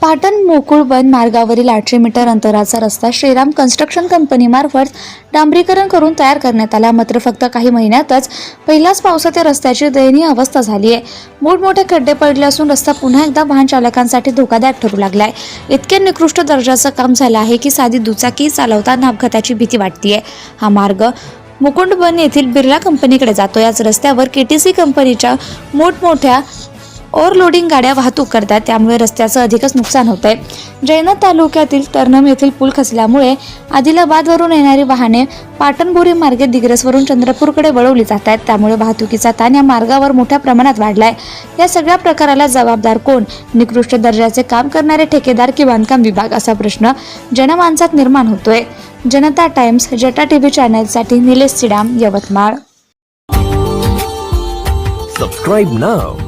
पाटण मोकुळबंद मार्गावरील आठशे मीटर अंतराचा रस्ता श्रीराम कन्स्ट्रक्शन कंपनीमार्फत डांबरीकरण करून तयार करण्यात आला. मात्र फक्त काही महिन्यातच पहिल्याच पावसात या रस्त्याची दयनीय अवस्था झाली आहे. मोठमोठे खड्डे पडले असून रस्ता पुन्हा एकदा वाहन चालकांसाठी धोकादायक ठरू लागलाय. इतके निकृष्ट दर्जाचं काम झालं आहे की साधी दुचाकी चालवताना अपघाताची भीती वाटतीये. हा मार्ग मुकुंडबन येथील बिर्ला कंपनीकडे जातो याच रस्त्यावर केटीसी कंपनीच्या मोठमोठ्या ओव्हरलोडिंग गाड्या वाहतूक करतात. त्यामुळे रस्त्याचं अधिकच नुकसान होत आहे जैनत तालुक्यातील टर्नम येथील पूल खचल्यामुळे आदिलाबादवरून येणारी वाहने पाटणबोरी मार्गे दिग्रसवरून चंद्रपूरकडे वळवली जात आहेत त्यामुळे वाहतुकीचा ताण या मार्गावर मोठ्या प्रमाणात वाढलाय. या सगळ्या प्रकाराला जबाबदार कोण? निकृष्ट दर्जाचे काम करणारे ठेकेदार की बांधकाम विभाग? असा प्रश्न जनमानसात निर्माण होतोय. जनता टाइम्स जटा TV चॅनलसाठी Nilesh Sidam Yavatmal. Subscribe now